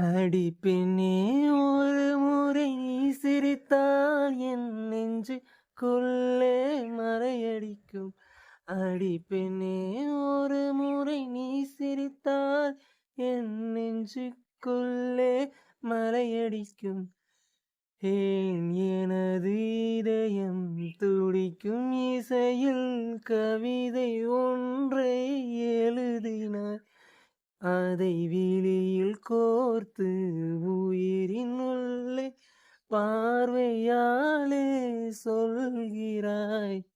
அடி பெண்ணே ஒரு முறை நீ சிரித்தால் என் நெஞ்சு கொள்ளே மறையடிக்கும். அடி பெண்ணே ஒரு முறை நீ சிரித்தால் என் நெஞ்சுக்குள்ளே மறையடிக்கும். ஏன் எனது இதயம் துடிக்கும்? இசையில் கவிதை ஒன்றை எழுதினார் அதை வீ கோர்த்து உயிரின் உள்ளே பார்வையாலே சொல்கிறாய்.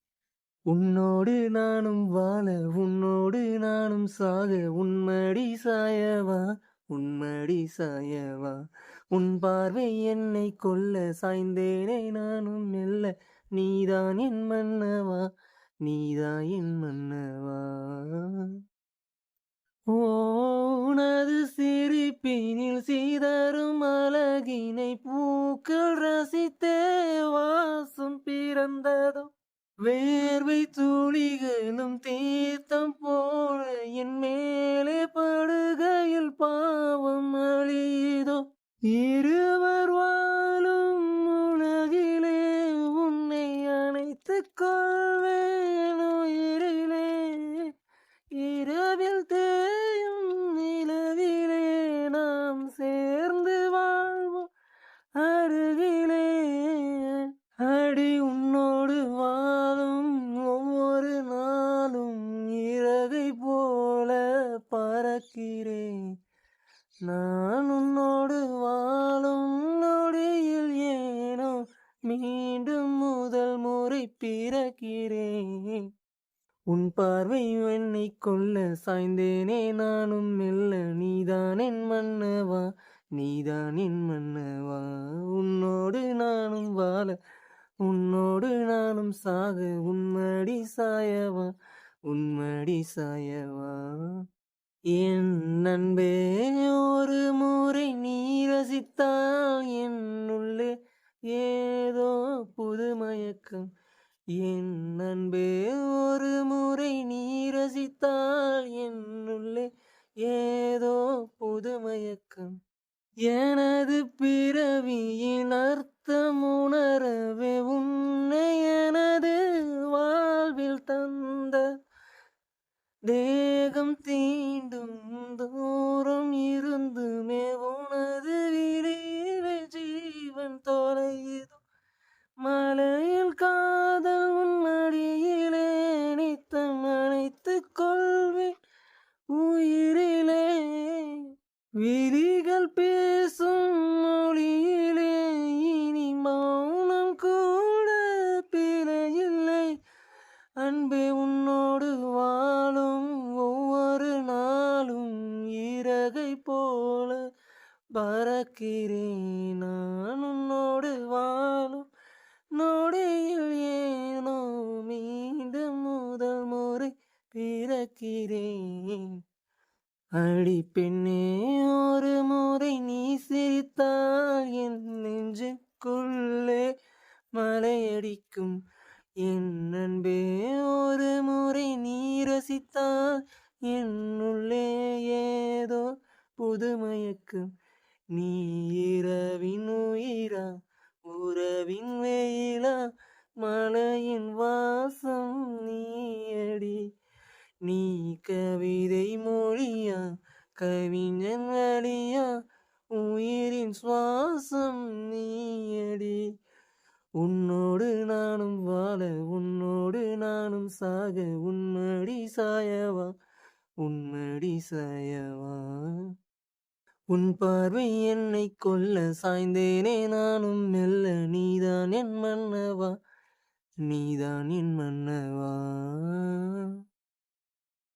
உன்னோடு நானும் வாழ உன்னோடு நானும் சாக உன்மடி சாயவா உன்மடி சாயவா. உன் பார்வை என்னை கொல்ல சாய்ந்தேனே நானும் மெல்ல. நீதான் என் மன்னவா நீதான் என் மன்னவா. ஓ, பிறந்ததோ வேர்வை துளிகளும் தீர்த்தம் போல என் மேலே படுகையில் பாவம் பறக்கிறேன் நான் உன்னோடு வாழும் நொடியில் ஏனோ மீண்டும் முதல் முறை பிறக்கிறேன். உன் பார்வை என்னை கொல்ல சாய்ந்தேனே நானும் மெல்ல நீதான் என் மன்னவா நீதான் என் மன்னவா. உன்னோடு நானும் வாழ உன்னோடு நானும் சாக உன்மடி சாயவா உன்மடி சாயவா. என் நண்பே ஒரு முறை நீ ரசித்தால் என் உள்ளே ஏதோ புது மயக்கம். என் நண்பே ஒரு முறை நீ ரசித்தால் என்னுள்ளே ஏதோ புது மயக்கம். எனது பிறவியின் அர்த்தம் உணரவே உன்னை எனது வா பறக்கிறேன். நான் உன்னோடு வாழும் நொடியில் ஏனோ மீண்டும் முதல் முறை பிறக்கிறேன். அடி பெண்ணே ஒரு முறை நீ சிரித்தால் என் நெஞ்சுக்குள்ளே மலையடிக்கும். என் அன்பே ஒரு முறை நீ ரசித்தால் என்னுள்ளே ஏதோ புதுமயக்கும். நீ இரவின் உயிரா உறவின் வெயிலா மலையின் வாசம் நீயடி. நீ கவிதை மொழியா கவிஞன் வழியா உயிரின் சுவாசம் நீயடி. உன்னோடு நானும் வாழ உன்னோடு நானும் சாக உன்னடி சாயவா உன்னடி சாயவா. உன் பார்வை என்னை கொல்ல சாய்ந்தேனே நானும் மெல்ல நீதான் என் மன்னவா நீதான் என் மன்னவா.